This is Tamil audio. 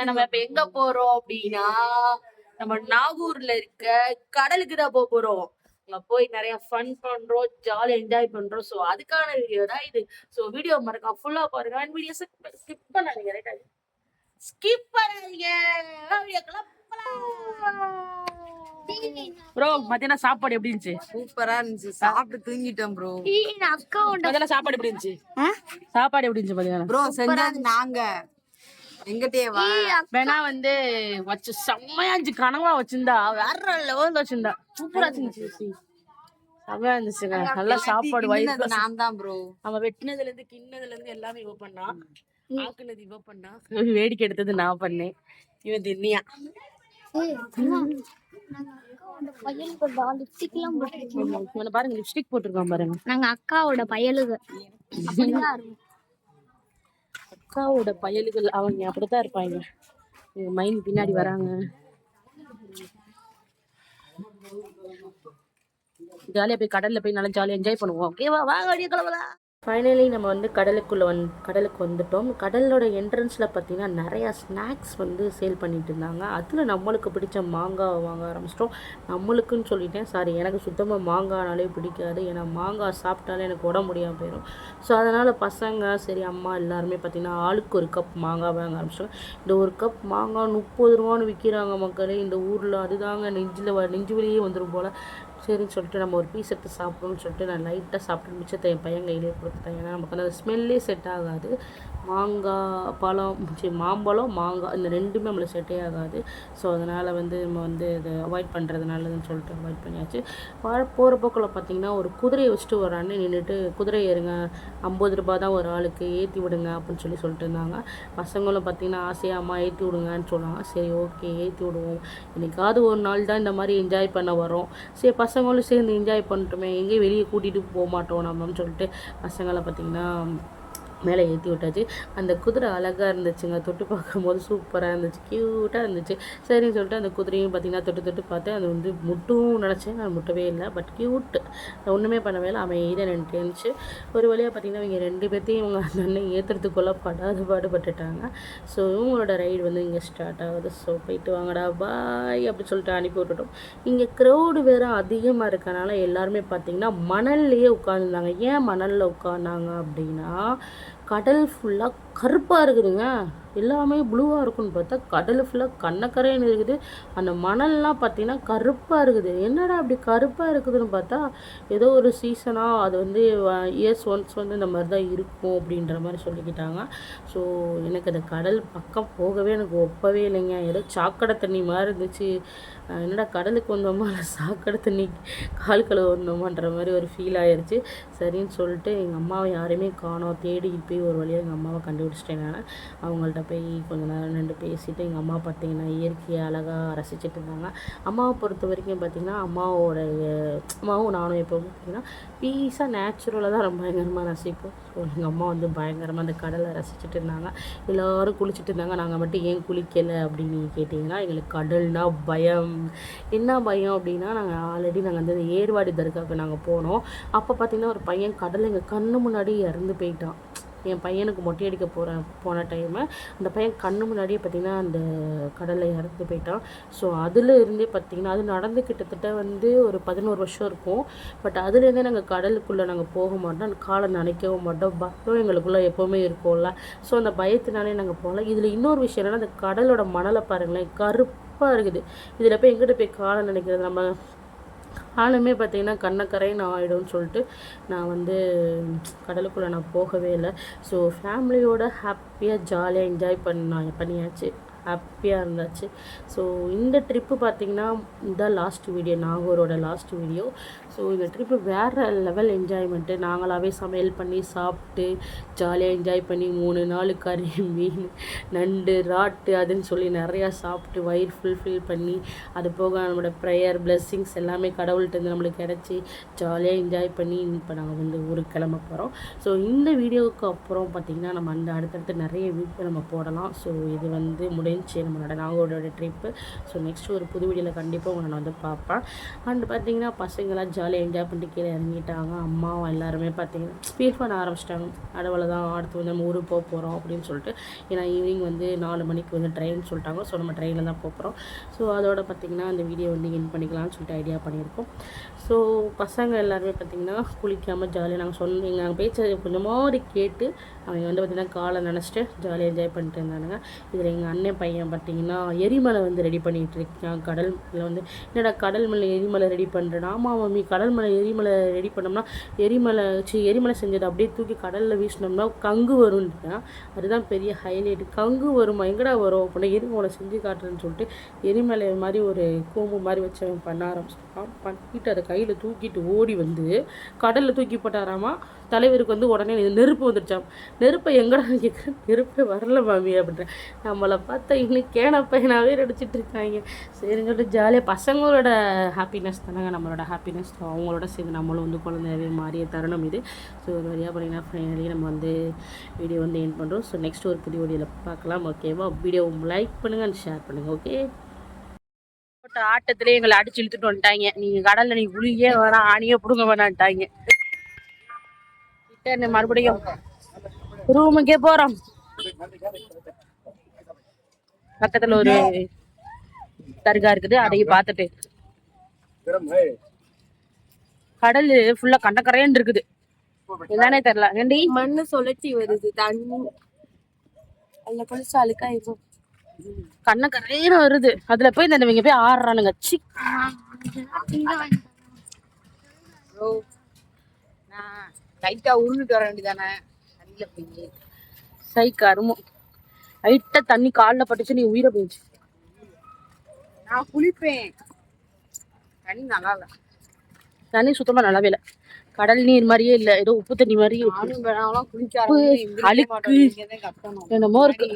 vlogல நம்ம இப்ப எங்க போறோம் அப்படின்னா நம்ம நாகூர்ல இருக்க கடலுக்கு தான் போக போறோம். அங்க போய் நிறைய ஃபன் பண்றோம் ஜாலியா என்ஜாய் பண்றோம். சோ அதுக்கான வீடியோ தான் இது. சோ வீடியோ மறக்காம ஃபுல்லா பாருங்க. அண்ட் வீடியோ ஸ்கிப் பண்ணாதீங்க ரைட்டா ஸ்கிப் பண்ணாதீங்க. வீடியோக்கெல்லாம் ப்ரோ மத்தியானம் சாப்பாடு எப்படி இருந்துச்சு? சூப்பரா இருந்துச்சு. சாப்பிட்டு தூங்கிட்டோம் ப்ரோ அக்காவோட மத்தியானம் சாப்பாடு எப்படி இருந்துச்சு? சாப்பாடு எப்படி இருந்துச்சு மத்தியானம்? ப்ரோ செஞ்சது நாங்க. எங்கிட்டே வா. வேணா வந்து வச்சு செம்மையா இருந்துச்சு. கனவா வச்சிருந்தா. வேற லெவல்ல வச்சிருந்தா. சூப்பரா இருந்துச்சு. செம்மையா இருந்துச்சுங்க நல்லா சாப்பாடு வயிறு நான் தான் ப்ரோ அவன் வெட்டினதுல இருந்து கிண்ணதுல இருந்து எல்லாமே இவ பண்ணா. ஆக்குனது இவ பண்ணா. வேடிக்கை எடுத்தது நான் பண்ணேன். இவன் தின்னியா பயலுக்கு லிப்ஸ்டிக் போட்டுருக்கோம் பாருங்க லிப்ஸ்டிக் போட்டிருக்கான் பாருங்க. நாங்க அக்காவோட பயலுக. அக்காவோட பயல்கள் அவங்க அப்படித்தான் இருப்பாங்க. எங்க மைண்ட் பின்னாடி வராங்க. ஜாலியா போய் கடல்ல போய் நல்லா ஜாலியா என்ஜாய் பண்ணுவோம். ஓகேவா? வாங்க வழிய கிளம்பலாம். ஃபைனலி நம்ம வந்து கடலுக்குள்ளே வந் கடலுக்கு வந்துட்டோம். கடலோட என்ட்ரன்ஸில் பார்த்தீங்கன்னா நிறையா ஸ்நாக்ஸ் வந்து சேல் பண்ணிட்டு இருந்தாங்க. அதில் நம்மளுக்கு பிடிச்ச மாங்காவை வாங்க ஆரம்பிச்சிட்டோம். நம்மளுக்குன்னு சொல்லிட்டேன். சாரி எனக்கு சுத்தமாக மாங்காய்னாலே பிடிக்காது. ஏன்னா மாங்காய் சாப்பிட்டாலே எனக்கு உடம்பு முடியாமல் போயிடும் ஸோ அதனால் பசங்க சரி அம்மா எல்லாருமே பார்த்தீங்கன்னா ஆளுக்கு ஒரு கப் மாங்காய் வாங்க ஆரம்பிச்சிட்டோம். இந்த ஒரு கப் மாங்காய் முப்பது ரூபான்னு விற்கிறாங்க மக்களே. இந்த ஊரில் அதுதாங்க நெஞ்சில் நெஞ்சு வெளியே வந்துடும் போல். சரின்னு சொல்லிட்டு நம்ம ஒரு பீஸ் எடுத்து சாப்பிடணும்னு சொல்லிட்டு நான் லைட்டாக சாப்பிட்டு மிச்சத்தை என் பையன் கையிலே கொடுத்துட்டேன். ஏன்னா நமக்கு அந்த ஸ்மெல்லே செட் ஆகாது. மாங்காய் பழம் சரி மாம்பழம் மாங்காய் இந்த ரெண்டுமே நம்மளுக்கு செட்டே ஆகாது. ஸோ அதனால் வந்து நம்ம வந்து இதை அவாய்ட் பண்ணுறது நல்லதுன்னு சொல்லிட்டு அவாய்ட் பண்ணியாச்சு. வாழ போகிற போக்கில் பார்த்தீங்கன்னா ஒரு குதிரையை வச்சுட்டு ஒரு அண்ணன் நின்றுட்டு குதிரை ஏறுங்க ஐம்பது ரூபாய் தான் ஒரு ஆளுக்கு ஏற்றி விடுங்க அப்படின்னு சொல்லி சொல்லிட்டு இருந்தாங்க. பசங்களும் பார்த்தீங்கன்னா ஆசையாக அம்மா ஏற்றி விடுங்கன்னு சொன்னாங்க. சரி ஓகே ஏற்றி விடுவோம். என்றைக்காவது ஒரு நாள் தான் இந்த மாதிரி என்ஜாய் பண்ண வரோம் சரி பசங்களும் சேர்ந்து என்ஜாய் பண்ணிட்டோமே எங்கேயும் வெளியே கூட்டிகிட்டு போக மாட்டோம் நம்மன்னு சொல்லிட்டு பசங்களை பார்த்திங்கன்னா மேலே ஏற்றி விட்டாச்சு. அந்த குதிரை அழகாக இருந்துச்சுங்க. தொட்டு பார்க்கும்போது சூப்பராக இருந்துச்சு. க்யூட்டாக இருந்துச்சு. சரின்னு சொல்லிட்டு அந்த குதிரையும் பார்த்திங்கன்னா தொட்டு தொட்டு பார்த்தேன். அது வந்து முட்டும் நினச்சேன். அது முட்டவே இல்லை. பட் க்யூட் ஒன்றுமே பண்ணவே இல்லை. அமைதியாக நின்றுட்டு இருந்துச்சு. ஒரு வழியாக பார்த்திங்கன்னா இவங்க ரெண்டு பேர்த்தையும் இவங்க அந்த அண்ணன் ஏற்றுறதுக்குள்ளே படாது பாடுபட்டுட்டாங்க. ஸோ இவங்களோட ரைடு வந்து இங்கே ஸ்டார்ட் ஆகுது. ஸோ போயிட்டு வாங்கடா. பாய் அப்படி சொல்லிட்டு அனுப்பி விட்டுட்டோம். இங்கே க்ரௌடு வேறு அதிகமாக இருக்கனால எல்லாருமே பார்த்திங்கன்னா மணல்லையே உட்காந்துருந்தாங்க ஏன் மணலில் உட்காந்தாங்க அப்படின்னா கடல் ஃபுல்லாக கருப்பாக இருக்குதுங்க. எல்லாமே ப்ளூவாக இருக்குன்னு பார்த்தா கடல் ஃபுல்லாக கண்ணக்கரைன்னு இருக்குது அந்த மணல்லாம் பார்த்தீங்கன்னா கருப்பாக இருக்குது. என்னடா அப்படி கருப்பாக இருக்குதுன்னு பார்த்தா ஏதோ ஒரு சீசனாக அது வந்து இயர்ஸ் ஒன்ஸ் வந்து இந்த மாதிரி தான் இருக்கும் அப்படின்ற மாதிரி சொல்லிக்கிட்டாங்க. ஸோ எனக்கு அந்த கடல் பக்கம் போகவே எனக்கு ஒப்பவே இல்லைங்க. ஏதோ சாக்கடை தண்ணி மாதிரி இருந்துச்சு. என்னடா கடலுக்கு வந்தோமா? இல்லை சாக்கடை தண்ணி கால் கழுவ வந்தோமான்ற மாதிரி ஒரு ஃபீல் ஆயிடுச்சு சரின்னு சொல்லிட்டு எங்கள் அம்மாவை யாரையுமே காணோம். தேடி போய் ஒரு வழியாக எங்கள் அம்மாவை கண்டுபிடிச்சிட்டேன் நான். அவங்கள்ட்ட போய் கொஞ்ச நேரம் நின்று பேசிட்டு எங்கள் அம்மா பார்த்தீங்கன்னா இயற்கையை அழகாக ரசிச்சிட்டு இருந்தாங்க. அம்மாவை பொறுத்த வரைக்கும் பார்த்தீங்கன்னா அம்மாவோட அம்மாவும் நானும் எப்போவும் பார்த்தீங்கன்னா பீஸாக நேச்சுரலாக தான் ரொம்ப பயங்கரமாக ரசிப்போம். ஸோ எங்கள் அம்மா வந்து பயங்கரமாக அந்த கடலை ரசிச்சிட்டு இருந்தாங்க. எல்லோரும் குளிச்சுட்டு இருந்தாங்க. நாங்கள் மட்டும் ஏன் குளிக்கலை அப்படின்னு நீங்கள் கேட்டிங்கன்னா எங்களுக்கு கடல்னா பயம். என்ன பயம் அப்படின்னா நாங்கள் ஆல்ரெடி நாங்கள் வந்து ஏர்வாடி தர்காவுக்கு நாங்கள் போனோம். அப்போ பார்த்தீங்கன்னா ஒரு பையன் கடல் எங்கள் கண்ணு முன்னாடி இறந்து போயிட்டான். என் பையனுக்கு மொட்டை அடிக்க போகிற போன டைமு அந்த பையன் கண்ணு முன்னாடியே பார்த்திங்கன்னா அந்த கடலில் இறந்து போயிட்டான். ஸோ அதில் இருந்தே பார்த்திங்கன்னா அது நடந்து கிட்டத்தட்ட வந்து ஒரு பதினோரு வருஷம் இருக்கும். பட் அதுலேருந்தே நாங்கள் கடலுக்குள்ளே நாங்கள் போக மாட்டோம். அந்த காலை நினைக்கவும் மாட்டோம். பயம் எங்களுக்குள்ளே எப்போவுமே இருக்கும்ல. ஸோ அந்த பயத்தினாலே நாங்கள் போகலாம் இதில் இன்னொரு விஷயம் என்னன்னா அந்த கடலோட மணலை பாருங்களேன் கருப்பாக இருக்குது. இதில் போய் எங்கிட்ட போய் காலை நினைக்கிறது நம்ம ஆளுமே பார்த்தீங்கன்னா கண்ணக்கரைன்னு ஆகிடும்னு சொல்லிட்டு நான் வந்து கடலுக்குள்ளே நான் போகவே இல்லை. ஸோ ஃபேமிலியோட ஹாப்பியாக ஜாலியாக என்ஜாய் பண்ண பண்ணியாச்சு. ஹாப்பியாக இருந்தாச்சு. ஸோ இந்த ட்ரிப்பு பார்த்திங்கன்னா இந்த லாஸ்ட் வீடியோ நாகூரோட லாஸ்ட் வீடியோ ஸோ இந்த ட்ரிப்பு வேறு லெவல் என்ஜாய்மெண்ட்டு நாங்களாகவே சமையல் பண்ணி சாப்பிட்டு ஜாலியாக என்ஜாய் பண்ணி மூணு நாள் கறி மீன் நண்டு ராட்டு அதுன்னு சொல்லி நிறையா சாப்பிட்டு வயிறு ஃபுல்ஃபில் பண்ணி அது போக நம்மளோட ப்ரேயர் பிளெஸ்ஸிங்ஸ் எல்லாமே கடவுள்கிட்ட இருந்து நம்மளுக்கு கிடச்சி ஜாலியாக என்ஜாய் பண்ணி இப்போ நாங்கள் வந்து ஊருக்கு கிளம்ப போகிறோம் ஸோ இந்த வீடியோவுக்கு அப்புறம் பார்த்திங்கன்னா நம்ம அந்த அடுத்தடுத்து நிறைய வீடியோ நம்ம போடலாம். ஸோ இது வந்து முடி முடிஞ்சுச்சு நம்மளோட நாகோட ட்ரிப்பு ஸோ நெக்ஸ்ட் ஒரு புது வீடியோவில் கண்டிப்பாக உங்களை நான் வந்து பார்ப்பேன். அண்ட் பார்த்தீங்கன்னா பசங்களாம் ஜாலியாக என்ஜாய் பண்ணிட்டு கீழே இறங்கிட்டாங்க. அம்மாவும் எல்லாருமே பார்த்தீங்கன்னா ஃபீல் பண்ண ஆரம்பிச்சிட்டாங்க. அடவலை தான் அடுத்து வந்து நம்ம ஊருக்கு போக போகிறோம் அப்படின்னு சொல்லிட்டு. ஏன்னா ஈவினிங் வந்து நாலு மணிக்கு வந்து ட்ரெயின் சொல்லிட்டாங்க. ஸோ நம்ம ட்ரெயினில் தான் போகிறோம் ஸோ அதோட பார்த்திங்கன்னா அந்த வீடியோ வந்து என் பண்ணிக்கலாம்னு சொல்லிட்டு ஐடியா பண்ணியிருக்கோம். ஸோ பசங்க எல்லாருமே பார்த்திங்கன்னா குளிக்காமல் ஜாலியாக நாங்கள் சொன்ன நாங்கள் பேச்ச கொஞ்சமாவது கேட்டு அவங்க வந்து பார்த்திங்கன்னா காலை நினச்சிட்டு ஜாலியாக என்ஜாய் பண்ணிட்டு இருந்தானுங்க. இதில் எங்கள் அண்ணன் பையன் பார்த்திங்கன்னா எரிமலை வந்து ரெடி பண்ணிகிட்டு இருக்கான். கடல் வந்து என்னடா கடல் மலை எரிமலை ரெடி பண்ணுறேன் ஆமாம் மம்மி கடல் மலை எரிமலை ரெடி பண்ணோம்னா எரிமலை சி எரிமலை செஞ்சதை அப்படியே தூக்கி கடலில் வீசினோம்னா கங்கு வரும்னா அதுதான் பெரிய ஹைலைட் கங்கு வருமா? எங்கடா வரும்? அப்படின்னா எரிமலை செஞ்சு காட்டுறேன்னு சொல்லிட்டு எரிமலை மாதிரி ஒரு கோம்பு மாதிரி வச்சு அவன் பண்ண ஆரம்பிச்சிட்டான். பண்ணிட்டு அதை கையில் தூக்கிட்டு ஓடி வந்து கடலில் தூக்கி போட்டாராமா? தலைவருக்கு வந்து உடனே நெருப்பு வந்துடுச்சாம் நெருப்பை எங்கடா கேட்குறேன் நெருப்பே வரல மாமி அப்படின்றேன் நம்மளை பார்த்தா இன்னும் கேன பையனாகவே நடிச்சிட்டு இருக்காங்க. சரின்னு சொல்லிட்டு ஜாலியாக பசங்களோட ஹாப்பினஸ் தானங்க நம்மளோட ஹாப்பினஸ் அவங்களோட சேர்ந்து நம்மளும் வந்து குழந்தையாகவே மாறிய தருணம் இது. ஸோ ஒரு வழியாக பார்த்தீங்கன்னா ஃபைனலி நம்ம வந்து வீடியோ வந்து என் பண்ணுறோம் ஸோ நெக்ஸ்ட் ஒரு புதிய வீடியோவில் பார்க்கலாம் ஓகேவா வீடியோ லைக் பண்ணுங்கள் அண்ட் ஷேர் பண்ணுங்கள் ஓகே போட்ட ஆட்டத்திலே எங்களை அடிச்சு இழுத்துட்டு வந்துட்டாங்க. நீங்கள் கடலில் நீங்கள் குளியே வேணாம் ஆணியே பிடுங்க வேணான்ட்டாங்க ரிட்டர்ன் மறுபடியும் ரூமுக்கே போகிறோம் பக்கத்தில் ஒரு தர்கா இருக்குது அதையும் பார்த்துட்டு. கடல் ஃபுல்லா கண்டக்கரையன் இருக்குது. என்னன்னே தெரியல. ஏண்டி? மண்ணு சுழற்சி வருது தண்ணி. அதுல குளிச்சு அழுக்காயிருக்கும் கண்ண கரையிற வருது. அதுல போய் இந்த இவங்க போய் ஆடுறானுங்க. சி. நான் லைட்டா உருண்டுட்டு வர வேண்டியதானே? தண்ணியில போய் லைட்டா தண்ணி கால்ல பட்டுச்சு நீ உயிரை போயிடுச்சு. நான் குளிப்பேன். தண்ணி நல்லா இல்ல. தண்ணி சுத்தமா நல்லாவே இல்லை. கடல் நீர் மாதிரியே இல்லை. ஏதோ உப்பு தண்ணி மாதிரி அழுக்கு. என்னமோ இருக்கு.